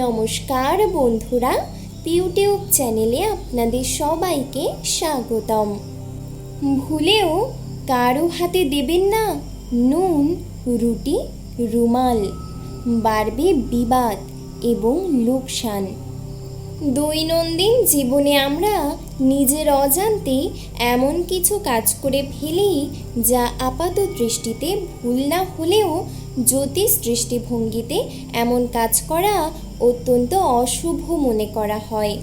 নমস্কার বন্ধুরা ইউটিউব চ্যানেলে আপনাদের সবাইকে স্বাগতম। ভুলেও কারও হাতে দেবেন না নুন, রুটি, রুমাল, বাড়বে বিবাদ এবং লোকসান। দৈনন্দিন জীবনে আমরা নিজের অজান্তে এমন কিছু কাজ করে ফেলি যা আপাত দৃষ্টিতে ভুল না হলেও জ্যোতিষ দৃষ্টিভঙ্গিতে এমন কাজ করা অত্যন্ত অশুভ মনে করা হয়।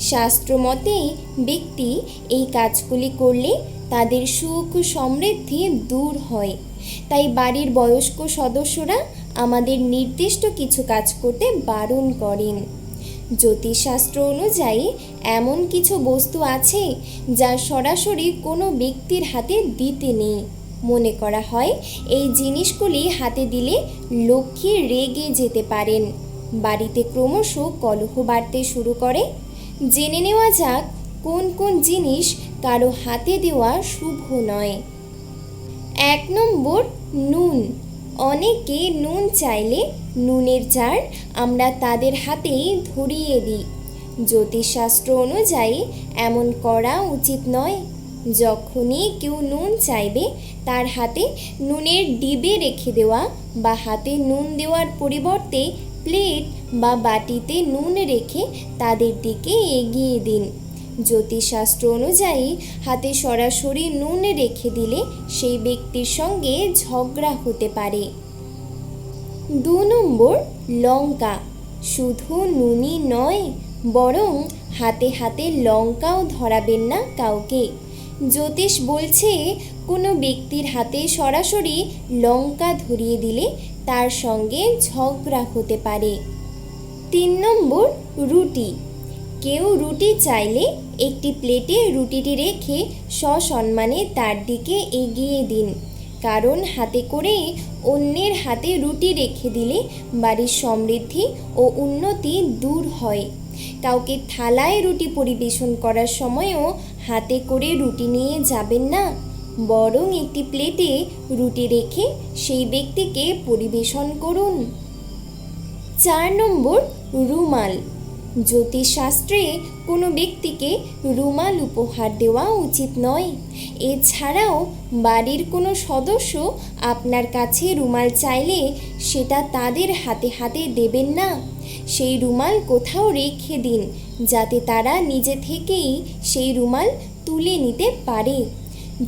শাস্ত্রমতে ব্যক্তি এই কাজগুলি করলে তাদের সুখ সমৃদ্ধি দূর হয়। তাই বাড়ির বয়স্ক সদস্যরা আমাদের নির্দিষ্ট কিছু কাজ করতে বারণ করেন। জ্যোতিষশাস্ত্র অনুযায়ী এমন কিছু বস্তু আছে যা সরাসরি কোনো ব্যক্তির হাতে দিতে নেই। মনে করা হয়, এই জিনিসগুলি হাতে দিলে লক্ষ্মী রেগে যেতে পারেন। বাড়িতে ক্রমশ কলহ বাড়তে শুরু করে। জেনে নেওয়া যাক, কোন কোন জিনিস কারও হাতে দেওয়া শুভ নয়। এক নম্বর, নুন। অনেকে নুন চাইলে নুনের জার আমরা তাদের হাতেই ধরিয়ে দিই। জ্যোতিষশাস্ত্র অনুযায়ী এমন করা উচিত নয়। যখনই কেউ নুন চাইবে, তার হাতে নুনের ডিবে রেখে দেওয়া বা হাতে নুন দেওয়ার পরিবর্তে প্লেট বা বাটিতে নুন রেখে তাদের দিকে এগিয়ে দিন। জ্যোতিষশাস্ত্র অনুযায়ী হাতে সরাসরি নুন রেখে দিলে সেই ব্যক্তির সঙ্গে ঝগড়া হতে পারে। দু নম্বর, লঙ্কা। শুধু নুনই নয়, বরং হাতে হাতে লঙ্কাও ধরাবেন না কাউকে। জ্যোতিষ বলছে, কোনো ব্যক্তির হাতে সরাসরি লঙ্কা ধরিয়ে দিলে তার সঙ্গে ঝগড়া হতে পারে। তিন নম্বর, রুটি। কেউ রুটি চাইলে একটি প্লেটে রুটিটি রেখে সসম্মানে তার দিকে এগিয়ে দিন। কারণ হাতে করে অন্যের হাতে রুটি রেখে দিলে বাড়ির সমৃদ্ধি ও উন্নতি দূর হয়। কাউকে থালায় রুটি পরিবেশন করার সময়ও হাতে করে রুটি নিয়ে যাবেন না। বরং একটি প্লেটে রুটি রেখে সেই ব্যক্তিকে পরিবেশন করুন। চার নম্বর রুমাল। জ্যোতিষশাস্ত্রে কোনো ব্যক্তিকে রুমাল উপহার দেওয়া উচিত নয়। এছাড়াও বাড়ির কোনো সদস্য আপনার কাছে রুমাল চাইলে সেটা তাদের হাতে হাতে দেবেন না। সেই রুমাল কোথাও রেখে দিন, যাতে তারা নিজে থেকেই সেই রুমাল তুলে নিতে পারে।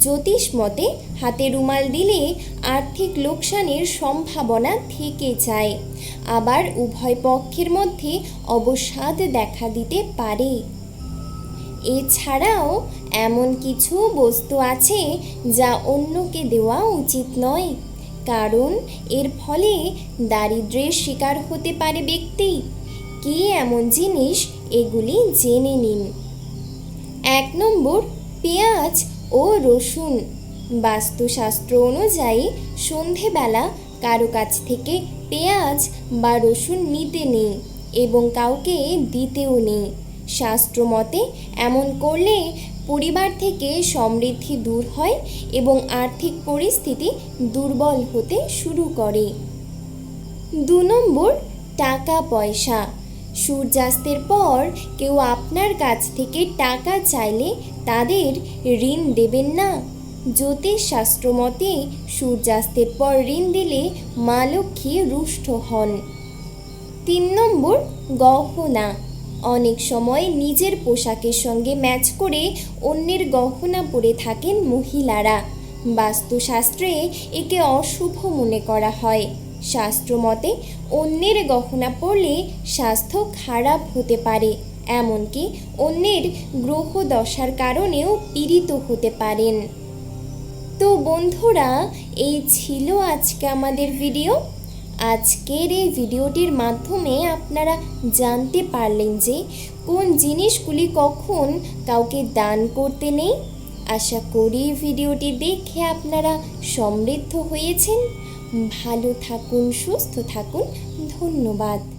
জ্যোতিষ মতে, হাতে রুমাল দিলে আর্থিক লোকসানের সম্ভাবনা থেকে যায়। আবার উভয় পক্ষের মধ্যে অবসাদ দেখা দিতে পারে। এছাড়াও এমন কিছু বস্তু আছে যা অন্যকে দেওয়া উচিত নয়। কারণ এর ফলে দারিদ্র্যের শিকার হতে পারে ব্যক্তি। কী এমন জিনিস? এগুলি জেনে নিন। এক নম্বর, পেঁয়াজ ও রসুন। বাস্তুশাস্ত্র অনুযায়ী সন্ধেবেলা কারও কাছ থেকে পেঁয়াজ বা রসুন নিতে নেই এবং কাউকে দিতেও নেই। শাস্ত্রমতে এমন করলে পরিবার থেকে সমৃদ্ধি দূর হয় এবং আর্থিক পরিস্থিতি দুর্বল হতে শুরু করে। দু নম্বর, টাকা পয়সা। সূর্যাস্তের পর কেউ আপনার কাছ থেকে টাকা চাইলে তাদের ঋণ দেবেন না। জ্যোতিষ শাস্ত্র মতে সূর্যাস্তের পর ঋণ দিলে মা লক্ষ্মী রুষ্ট হন। তিন নম্বর, গহনা। অনেক সময় নিজের পোশাকের সঙ্গে ম্যাচ করে অন্যের গহনা পরে থাকেন মহিলারা। বাস্তুশাস্ত্রে একে অশুভ মনে করা হয়। শাস্ত্রমতে, অন্যের গহনা পড়লে স্বাস্থ্য খারাপ হতে পারে, এমনকি অন্যের গ্রহ দশার কারণেও পীড়িত হতে পারেন। তো বন্ধুরা, এই ছিল আজকে আমাদের ভিডিও। আজকের এই ভিডিওটির মাধ্যমে আপনারা জানতে পারলেন যে কোন জিনিসগুলি কখন কাউকে দান করতে নেই আশা করি ভিডিওটি দেখে আপনারা সমৃদ্ধ হয়েছেন। ভালো থাকুন সুস্থ থাকুন। ধন্যবাদ।